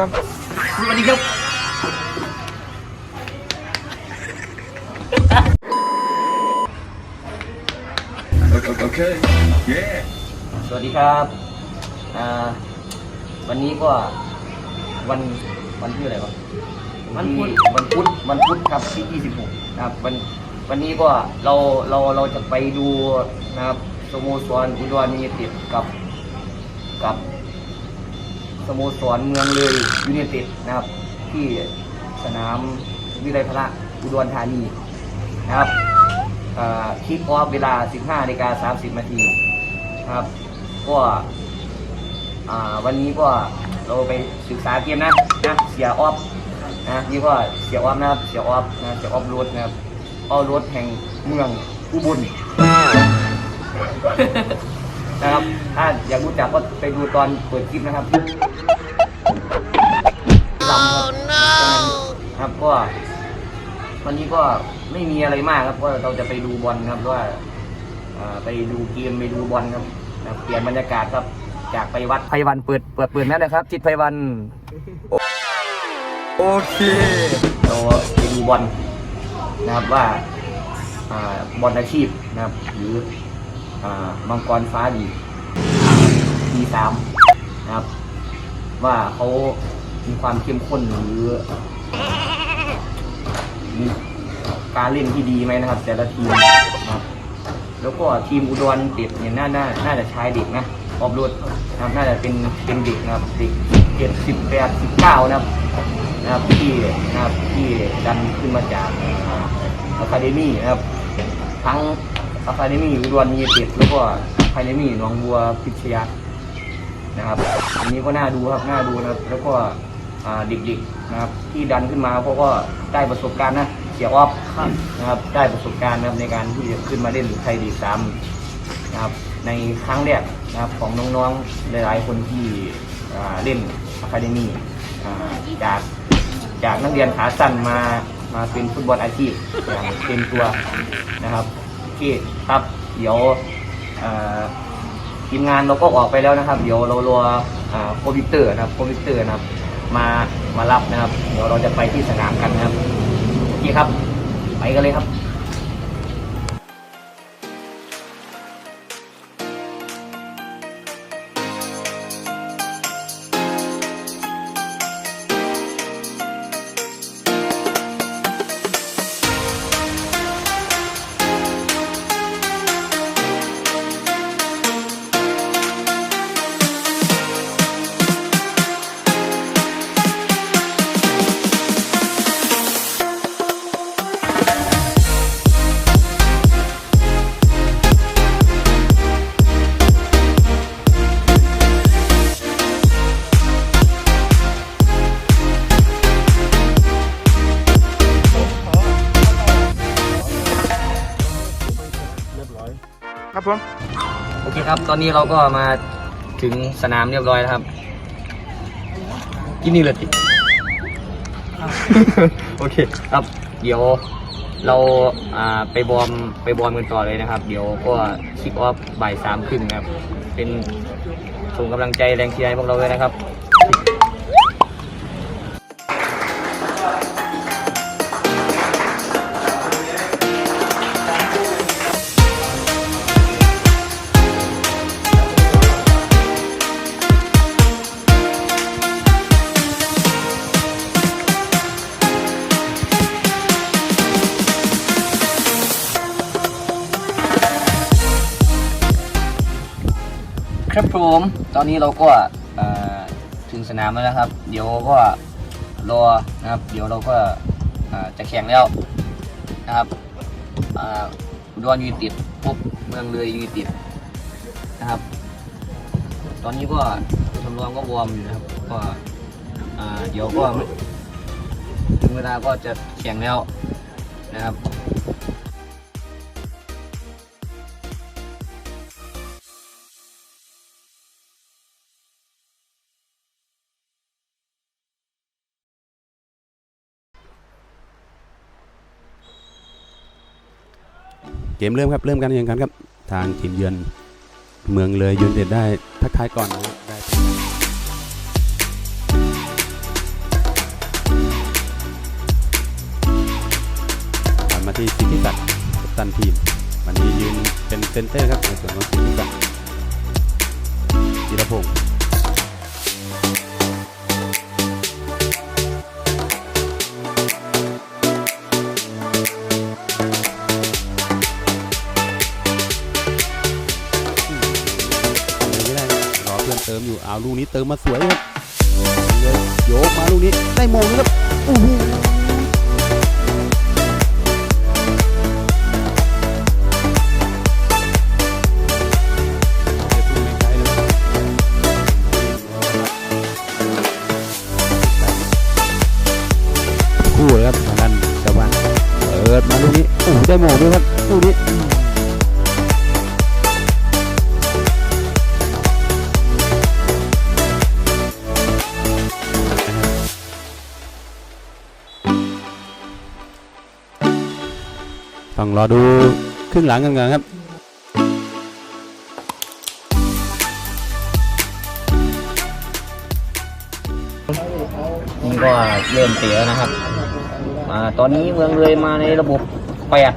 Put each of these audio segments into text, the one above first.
ครับสวัสดีครับ Okay. Yeah. สวัสดีครับอ่าวันนี้ก็วันวันที่อะไรวะวันพุธวันพุธวันพุธครับที่26นะครับวันวันนี้ก็เราเราเราจะไปดูนะครับสโมสรอุดรยูไนเต็ดกับกับ สโมสรเมืองเลยยูไนเต็ดนะครับ ที่สนามวิไลพละอุดรธานีนะครับคิกออฟเวลา 15นาฬิกา30นาทีนะครับ ก็วันนี้ก็เราไปศึกษาเกมนะนะเสียออฟนะนี่ก็เสียออฟนะครับเสียออฟนะเสียออฟรถนะครับออฟรถแห่งเมืองอุบล นะครับ ถ้าอยากรู้จักก็ไปดูตอนเปิดคลิปนะครับลำครับครับก็วันนี้ก็ไม่มีอะไรมากครับก็เราจะไปดูบอลครับว่าอ่าไปดูเกมไปดูบอลครับนะเปลี่ยนบรรยากาศครับจากไปวัดไพวันเปิดเปิดเปิดแม่เลยครับ จิตไพวันโอเคเราไปดูบอลนะครับว่าอ่าบอลอาชีพนะครับหรืออ่า มังกรฟ้าดีทีสามนะครับ ว่าเขามีความเข้มข้นหรือมีการเล่นที่ดีไหมนะครับ แต่ละทีมนะครับ แล้วก็ทีมอุดรเด็กเนี่ยน่าน่าน่าจะใช้เด็กนะออบรถนะครับน่าจะเป็นเป็นเด็กนะครับเด็กเจ็ดสิบแปดสิบเก้านะครับนะครับที่นะครับที่ดันขึ้นมาจากอะคาเดมี่นะครับ ทั้ง อะคาเดมี่อุดรมีเต็ดแล้วก็อะคาเดมี่หนองบัวพิชยานะครับอันนี้ก็น่าดูครับน่าดูนะครับ แล้วก็เด็กๆนะครับ ที่ดันขึ้นมาเพราะก็ได้ประสบการณ์นะเสียออฟนะครับ ได้ประสบการณ์นะครับในการที่จะขึ้นมาเล่นไทยดีสามนะครับ ในครั้งแรกนะครับของน้องๆหลายๆคนที่เล่นอะคาเดมี่จากจากนักเรียนขาสั้นมามาเป็นฟุตบอลอาชีพอย่างเต็มตัวนะครับ เคครับ เดี๋ยวทีมงานเราก็ออกไปแล้วนะครับ เดี๋ยวเรารออ่าโควิเตอร์นะครับโควิเตอร์นะครับ มามารับนะครับ เดี๋ยวเราจะไปที่สนามกันนะครับโอเคครับ ไปกันเลยครับ ครับผม โอเคครับ ตอนนี้เราก็มาถึงสนามเรียบร้อยแล้วครับ กินนี่เลยติโอเคครับ เดี๋ยวเราอ่าไปบอมไปบอมกันต่อเลยนะครับ เดี๋ยวก็คิกออฟบ่ายสามครึ่งนครับ เป็นส่งกำลังใจแรงเชียร์ให้พวกเราด้วยนะครับ ผมตอนนี้เราก็ถึงสนามแล้วนะครับ เดี๋ยวก็รอนะครับ เดี๋ยวเราก็จะแข่งแล้วนะครับอุดรยูนเต็ดพบเมืองเลยยูนเต็ดนะครับ ตอนนี้ก็ทำรองก็วอร์มอยู่นะครับก็เดี๋ยวก็ถึงเวลาก็จะแข่งแล้วนะครับ เกมเริ่มครับเริ่มกันแข่งกันครับทางทีมเยือนเมืองเลยยืนเด็ดได้ทักทายก่อนนะได้มาที่สิทธิศักดิ์กัตันทีม วันนี้ยืนเป็นเซนเตอร์ครับในส่วนของสิทธิศักดิ์ธีรพงศ์ มอยู่เอาลูกนี้เติมมาสวยครับเลยโยกมาลูกนี้ได้โมงนะครับโอ้โหคู่เลยครับทางด้านเจ้าบ้านเปิดมาลูกนี้โอ้โหได้โมงด้วยครับลูกนี้ ต้องรอดูครึ่งหลังกันก่อนครับนี่ก็เริ่มเสียนะครับอ่าตอนนี้เมืองเลยมาในระบบแปด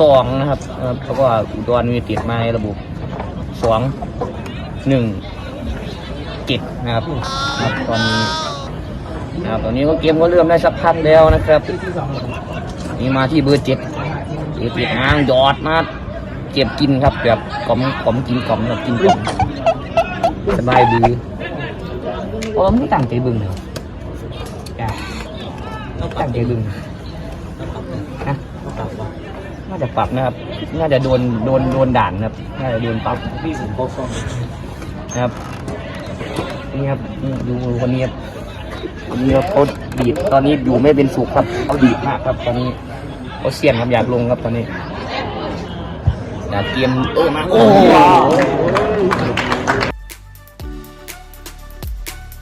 สองนะครับแล้วก็อุดรมีติดมาในระบบสองหนึ่งเจ็ดนะครับครับตอนนี้นะครับตอนนี้ก็เกมก็เริ่มได้สักพักแล้วนะครับ นี่มาที่เบอร์เจ็ด เบอร์เจ็ดนางหยอดมาเก็บกินครับแบบกล่อมกล่อมกินกล่อมแบบกินกล่อมสบายดีโอ้ไม่ตั้งใจเบึงเลยจ้ะตั้งใจดึงนะน่าจะปรับนะครับ น่าจะโดนโดนโดนด่านนะครับ น่าจะโดนปรับพี่ผมก็ซ่อมนะครับ นี่ครับนี่ดูคนนี้ครับคนนี้ครับเขาดีดตอนนี้อยู่ไม่เป็นสุขครับเขาดีดมากครับตอนนี้ เขาเสี่ยงครับอยากลงครับตอนนี้อยากเกมเออมาโอ้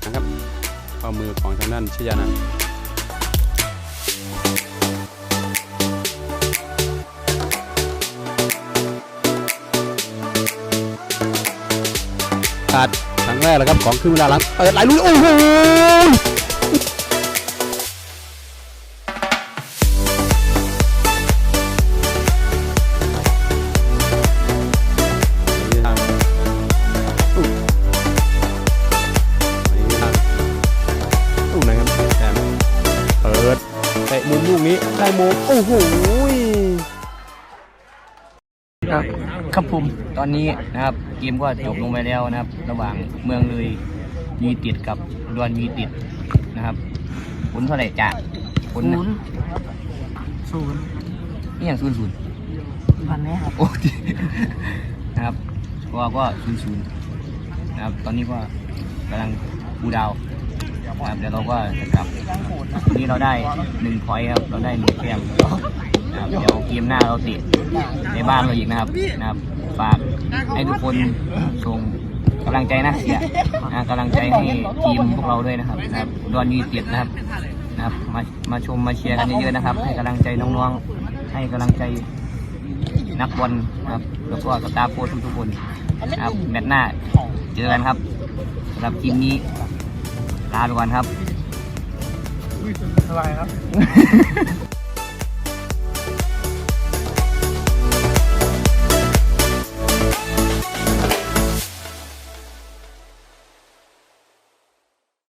นะครับข้อมือของทางด้านชยานันท์ขาดครั้งแรกแล้วครับของครึ่งเวลาหลังเปิดไหลลุยโอ้โห โมงโอ้โหครับครับผมตอนนี้นะครับเกมก็จบลงไปแล้วนะครับ ระหว่างเมืองเลยมีติดกับดวนมีติดนะครับผลเท่าไหร่จากผลศูนย์ศูนย์นี่อย่างศูนย์ศูนย์พันไหมครับโอ้ยนะครับก็ก็ศูนย์ศูนย์นะครับ ตอนนี้ก็กำลังบูดาวนะ ครับเดี๋ยวเราก็จะกลับวันนี้เราได้หนึ่งพอยครับ เราได้หนึ่งแต้มนะครับเดี๋ยวเกมหน้าเราติดในบ้านเราอีกนะครับนะครับฝากให้ทุกคนส่งกำลังใจนะเสียนะกำลังใจให้ทีมพวกเราด้วยนะครับนะครับดอนยูเต็ดนะครับนะครับมามาชมมาเชียร์กันเยอะๆนะครับ ให้กำลังใจน้องๆ ให้กำลังใจนักบอลนะครับแล้วก็สตาร์โค้ชทุกๆคนนะครับแมตช์หน้าเจอกันครับสำหรับทีมนี้ ลาไปก่อนครับสบายครับ